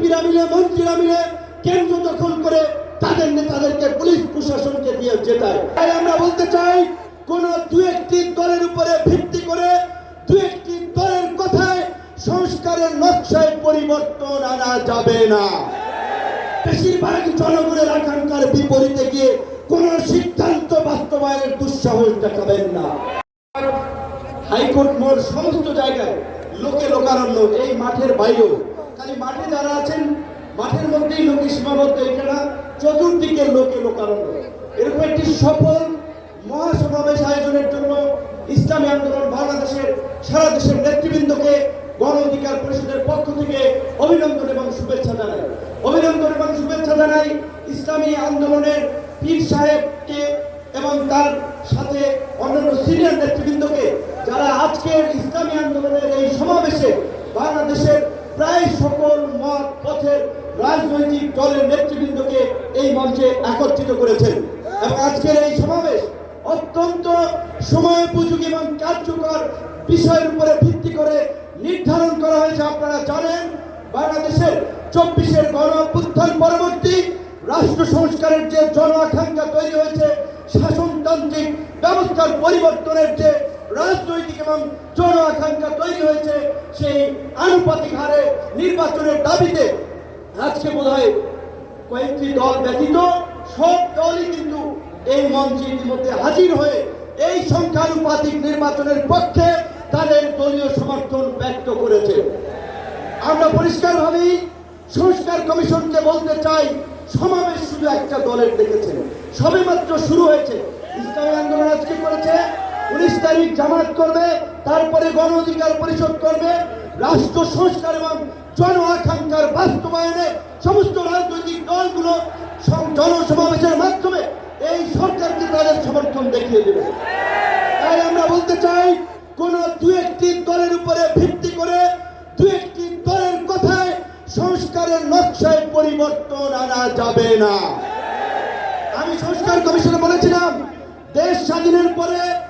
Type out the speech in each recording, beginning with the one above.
এমপিরা মিলে, মন্ত্রীরা মিলে কেন্দ্র দখল করে তাদের নেতাদেরকে পুলিশ প্রশাসনকে দিয়ে জেতায়। তাই আমরা বলতে চাই, কোন দু একটি দলের উপরে ভিত্তি করে দু একটি দলের কথায় সংস্কারের নকশায় পরিবর্তন আনা যাবে না। বেশিরভাগ জনগণের আকাঙ্ক্ষার বিপরীতে গিয়ে কোন সিদ্ধান্ত বাস্তবায়নের দুঃসাহস দেখাবেন না। হাইকোর্ট মোড় সমস্ত জায়গায় লোকে লোকারণ্য, এই মাঠের বাইরেও খালি মাঠে যারা আছেন, মাঠের মধ্যেই লোকে সীমাবদ্ধ এখানে, চতুর্দিকে লোকে লোকারণ্য। এরকম একটি সফল মহাসমাবেশ আয়োজনের জন্য ইসলামী আন্দোলন বাংলাদেশের, সারা দেশের নেতৃবৃন্দকে গণ অধিকার পরিষদের পক্ষ থেকে অভিনন্দন এবং শুভেচ্ছা জানাই। অভিনন্দন এবং শুভেচ্ছা জানাই ইসলামী আন্দোলনের পীর সাহেবকে এবং তার সাথে অন্যান্য সিনিয়র নেতৃবৃন্দকে, যারা আজকের ইসলামী আন্দোলনের এই সমাবেশে বাংলাদেশের প্রায় সকল মত পথের রাজনৈতিক দলের নেতৃবৃন্দকে এই মঞ্চে একত্রিত করেছেন। এবং আজকের এই সমাবেশ অত্যন্ত সময় উপযোগী এবং কার্যকর বিষয়ের উপরে ভিত্তি করে নির্ধারণ করা হয়েছে। আপনারা জানেন, বাংলাদেশের চব্বিশের গণ পরবর্তী রাষ্ট্র সংস্কারের যে জন আকাঙ্ক্ষা তৈরি হয়েছে, শাসনতান্ত্রিক ব্যবস্থার পরিবর্তনের যে রাজনৈতিক এবং জন আকাঙ্ক্ষা তৈরি হয়েছে সেই আনুপাতিক হারে নির্বাচনের দাবিতে। আজকে বোধ হয় কয়েকটি দল ব্যতীত সব দলই কিন্তু এই মঞ্চে ইতিমধ্যে হাজির হয়ে এই সংখ্যানুপাতিক নির্বাচনের পক্ষে তাদের দলীয় সমর্থন ব্যক্ত করেছে। আমরা পরিষ্কারভাবেই সংস্কার কমিশনকে বলতে চাই, সমাবেশ শুধু একটা দলের দেখেছেন। সবেমাত্র শুরু হয়েছে। ইসলামী আন্দোলন উনিশ তারিখ জামাত করবে, তারপরে গণ অধিকার পরিষদ করবে, রাষ্ট্র সংস্কার এবং জন আকাঙ্ক্ষার বাস্তবায়নে সমস্ত রাজনৈতিক দলগুলো সম- জনসমাবেশের মাধ্যমে এই সরকারকে তাদের সমর্থন দেখিয়ে দেবে। তাই আমরা বলতে চাই, কোন দু একটি দলের উপরে ভিত্তি করে দু একটি দলের কথায় সংস্কারের নকশায় পরিবর্তন আনা যাবে না। আমি সংস্কার কমিশনে বলেছিলাম, দেশ স্বাধীনের পরে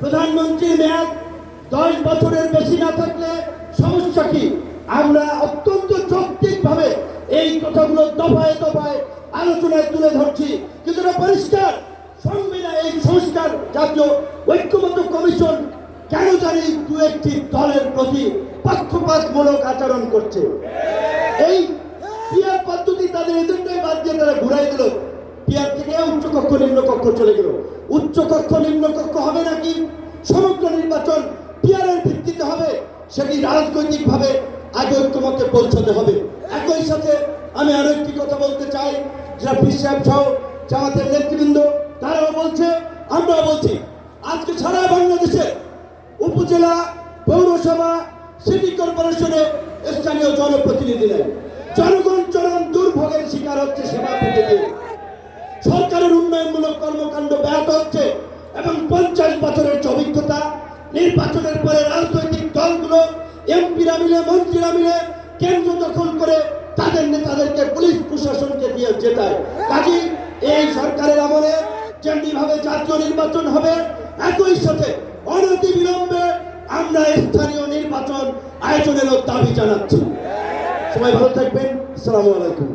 প্রধানমন্ত্রীর মেয়াদ দশ বছরের বেশি না থাকলে সমস্যা কি? আমরা অত্যন্ত যৌক্তিকভাবে এই কথাগুলো দফায় দফায় আলোচনায় তুলে ধরছি। কিন্তু পরিষ্কার, সংবিধান এই সংস্কার জাতীয় ঐক্যমত কমিশন কেন জানি দু একটি দলের প্রতি পক্ষপাতমূলক আচরণ করছে। এই পদ্ধতি তাদের এজেন্ডায় বাদ দিয়ে তারা ঘুরাই দিল। পিয়ার থেকে উচ্চ কক্ষ নিম্ন কক্ষ চলে গেল। উচ্চ কক্ষ নিম্ন কক্ষ হবে নাকি? সমগ্র নির্বাচন পিয়ারের ভিত্তিতে হবে। সেটি রাজনৈতিকভাবে আগে ঐক্যমতে পৌঁছাতে হবে। একই সাথে আমি আরও একটি কথা বলতে চাই। যারা সাহেব সহ জামাতের নেতৃবৃন্দ, তারাও বলছে, আমরাও বলছি, আজকে সারা বাংলাদেশে উপজেলা পৌরসভা, সিটি কর্পোরেশনে স্থানীয় জনপ্রতিনিধি নেই। জনগণ চরম দুর্ভোগের শিকার হচ্ছে সেবা পেতে সরকারের উন্নয়নমূলক কর্মকাণ্ড ব্যাহত হচ্ছে এবং পঞ্চাশ বছরের অভিজ্ঞতা, নির্বাচনের পরে রাজনৈতিক দলগুলো এমপিরা মিলে মন্ত্রীরা মিলে কেন্দ্র দখল করে তাদের নেতাদেরকে পুলিশ প্রশাসনকে দিয়ে জেতায়। কাজী এই সরকারের আমলে যেমনিভাবে জাতীয় নির্বাচন হবে, একই সাথে অনতি বিলম্বে আমরা স্থানীয় নির্বাচন আয়োজনেরও দাবি জানাচ্ছি। সবাই ভালো থাকবেন। আসসালামু আলাইকুম।